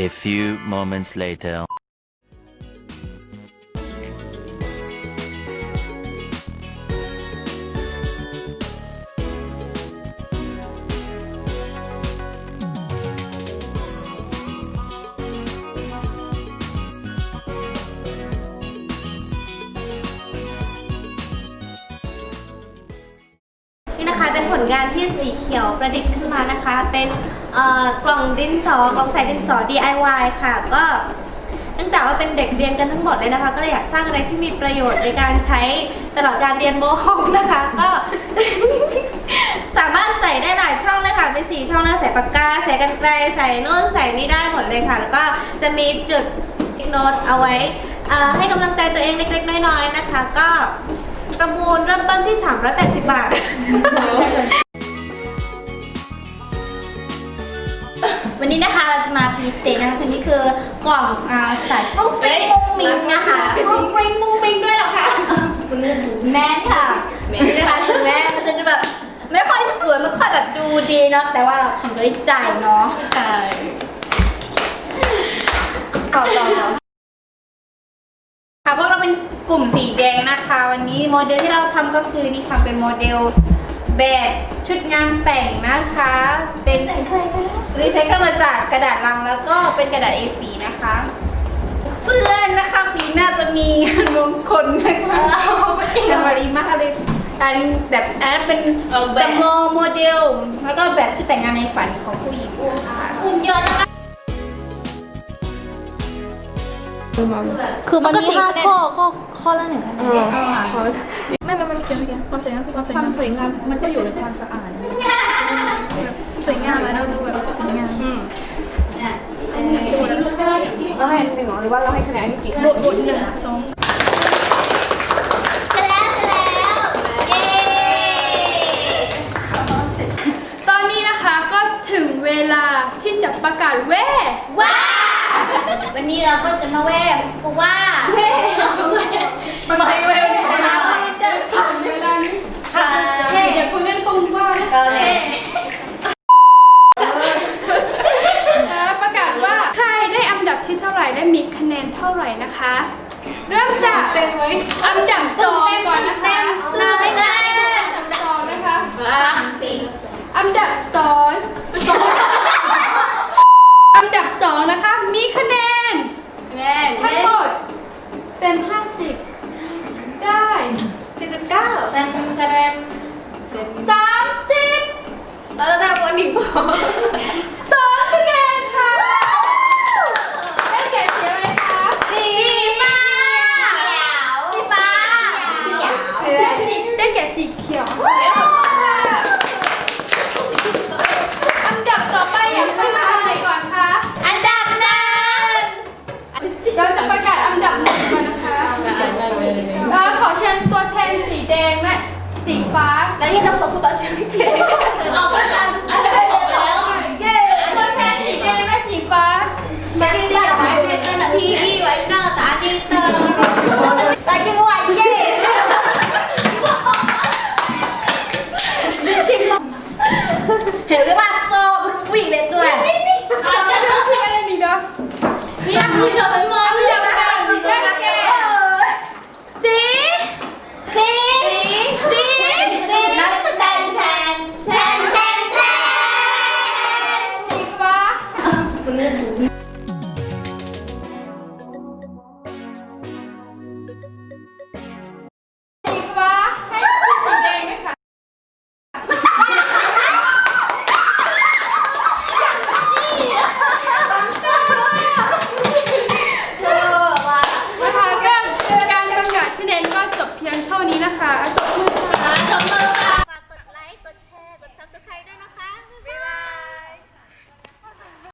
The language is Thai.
A few moments later. นี่นะคะเป็นผลงานที่สีเขียวประดิษฐ์ขึ้นมานะคะ เป็น เอ่อกล่องดินสอกล่องใส่ดินสอ DIY ค่ะ ก็เนื่องจากว่าเป็นเด็กเรียนกันทั้งหมดเลยนะคะ ก็เลยอยากสร้างอะไรที่มีประโยชน์ในการใช้ตลอดการเรียนโมห้องนะคะ ก็ สามารถใส่ได้หลายช่องเลยค่ะเป็นสีช่องนะใส่ปากกา ใส่กันไกลใส่นู่นใส่นี่ได้หมดเลยค่ะ แล้วก็จะมีจุดโน้ตเอาไว้เอ่อให้กำลังใจตัวเองเล็กๆ น้อยๆนะคะ ก็ประมูลเริ่มต้นที่ 380 บาท พรีเซนต์นะคะคือนี่คือกล่องอ่าใส่ฟรุ้งฟริ้งมุ้งมิ้งนะคะฟรุ้งฟริ้งมุ้งมิ้งด้วยเหรอคะแม่นค่ะนี่นะคะถึงแม้มันจะดูแบบไม่ค่อยสวยไม่ค่อยแบบดูดีเนาะแต่ว่าเราทำด้วยใจเนาะใช่ต่อต่อต่อค่ะพวกเราเป็นกลุ่มสีแดงนะคะ วันนี้โมเดลที่เราทำก็คือนี่ค่ะเป็นโมเดลแบบชุดงานแต่งนะคะ เป็น รีไซเคิลมาจากกระดาษลังแล้วก็เป็นกระดาษ A4 นะคะ เพื่อนนะคะปีหน้าจะมีงานมงคลนะคะงานมารีมากเลยอันแบบอันนั้นเป็นจำลองโมเดล แล้วก็แบบชุดแต่งงานในฝันของผู้หญิงค่ะหุ่นยนต์นะคะคือมันมีห้าข้อข้อข้อละหนึ่งคะแนนไม่ไม่ไม่ไม่เกี่ยวไม่เกี่ยวความสวยงามคือความสวยควางามมสวยงามมันก็อยู่ในความสะอาด สวยงามแล้วดูแบบสวยงามเราให้หนึ่งหรอหรือว่าเราให้คะแนนกี่บทบทหนึ่งสองสามเสร็จแล้วเสร็จแล้วเย้ตอนนี้นะคะก็ถึงเวลาที่จะประกาศแว่ว้าววันนี้เราก็จะมาแวกเพราะว่า มันไม่แว่เราจะถึงเวลานี้ค่ะเฮ้ยอย่าคุณเล่นตรงว่านะ โอเค เออประกาศว่าใครได้อันดับ ที่เท่าไหร่ได้มีคะแนนเท่าไหร่นะคะ เริ่มจากอันดับสองก่อนนะคะตื่นเต้นเลยอันดับสองนะคะสี่อันดับสองอันดับสองนะคะ มีคะแนนแน่ทั้งหมดเต็ม50ได้49เป็นคะแนน30แล้วเราคนหนึ่งพอ Bisa.